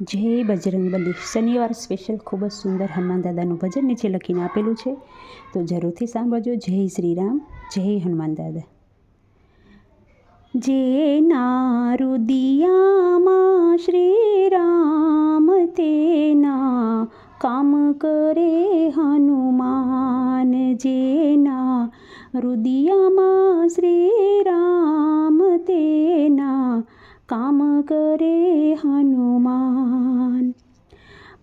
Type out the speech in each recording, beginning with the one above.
જય બજરંગબલી શનિવાર સ્પેશિયલ ખૂબ જ સુંદર હનુમાન દાદાનું ભજન નીચે લખીને આપેલું છે. તો જરૂરથી સાંભળજો. જય શ્રી રામ જય હનુમાન દાદા. જે નારુદિયામાં શ્રી રામ તેના કામ કરે હનુમાન. જેના રુદિયામાં શ્રી રામ તેના કામ કરે હનુમાન.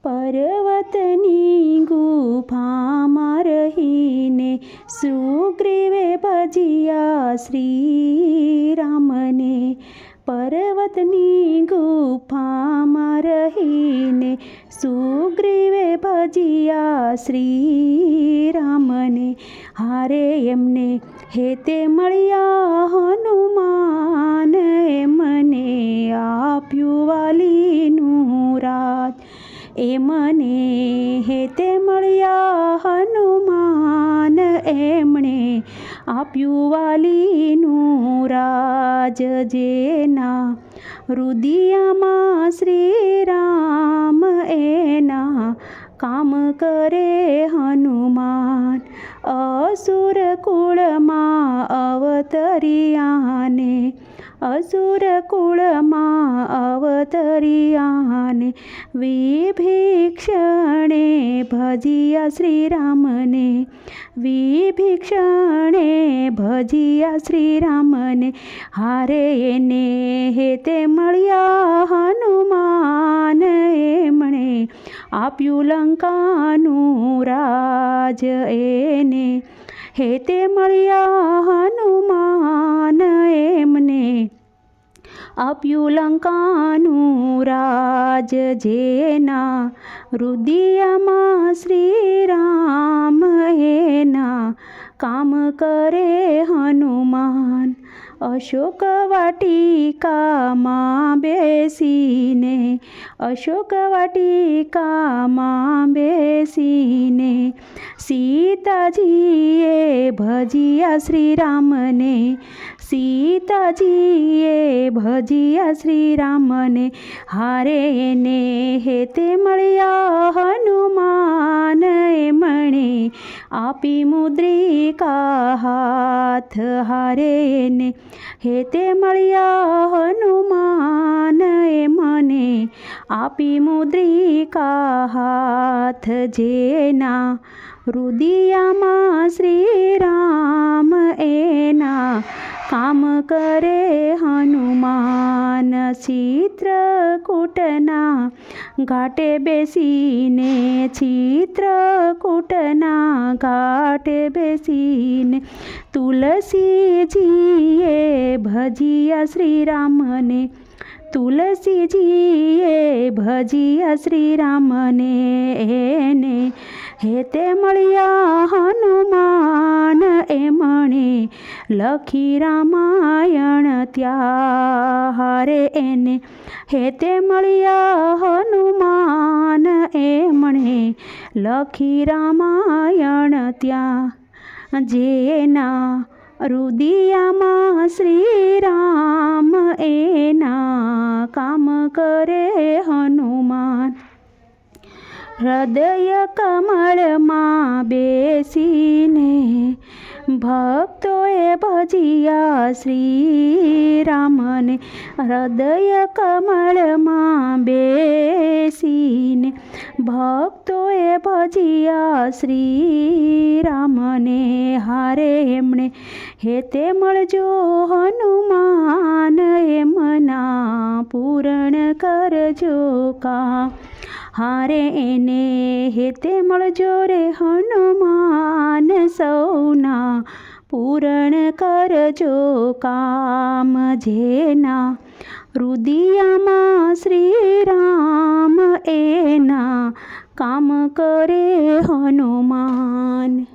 પર્વતની ગુફામાં રહીને સુગ્રીવે ભજિયા શ્રી રામને પર્વતની ગુફામાં રહીને સુગ્રીવે ભજિયા શ્રી રામને હારે એમને હેતે મળ્યા હનુમાન મને આપ્યું વાલીનું એ મને હેતે મળ્યા હનુમાન, એમણે આપ્યું વાલીનું રાજ જેના રુદિયામાં શ્રી રામ એના કામ કરે હનુમાન. અસુર કુળમાં અવતરિયાને અસુર કુળમાં અવતરિયાને વિભીક્ષણે ભજિયા શ્રીરામને વિભીક્ષણે ભજિયા શ્રીરામને હારે એને હેતે મળ્યા હનુમાન એમણે આપ્યું લંકાનું રાજ એને હેતે મળ્યા હનુમાન એમને આપ્યું લંકાનું રાજ જેના રુદિયામાં શ્રી રામ એના કામ કરે હનુમાન. અશોક વાટિકામાં બેસીને અશોક વાટિકામાં સીતાજીએ ભજિયા શ્રીરામને, સીતાજીએ ભજિયા શ્રીરામને, હારે એને હેતે મળ્યા હનુમાન મણે આપી મુદ્રિકા હાથ હારે એને હેતે મળ્યા હનુમાન આપી મુદ્રિકા હાથ જેના રુદિયામાં શ્રી રામ એના કામ કરે હનુમાન ચિત્રકૂટના ઘાટે બેસીને ચિત્રકૂટના ઘાટે બેસીને તુલસીજીએ ભજિયા શ્રીરામને તુલસીજીએ ભજિયા શ્રીરામને એને હેતે મળ્યા હનુમાન એમણે લખી રામાયણ ત્યાં હારે એને હેતે મળ્યા હનુમાન એમણે લખી રામાયણ ત્યાં. જેના રુદિયામાં શ્રી રામ એના કામ કરે હનુમાન હૃદય કમળમાં બેસીને ભક્તોએ ભજિયા શ્રી રામને હૃદય કમળમાં બેસીને ભક્તોએ ભજિયા શ્રી રામને હારે એમણે હેતે મળજો હનુમાન, એમના પૂરણ કરજો કા હારે એને હેતે મળજો રે હનુમાન સૌના, પૂરણ કરજો કામ જેના. રુદિયામાં શ્રી રામ એના, કામ કરે હનુમાન.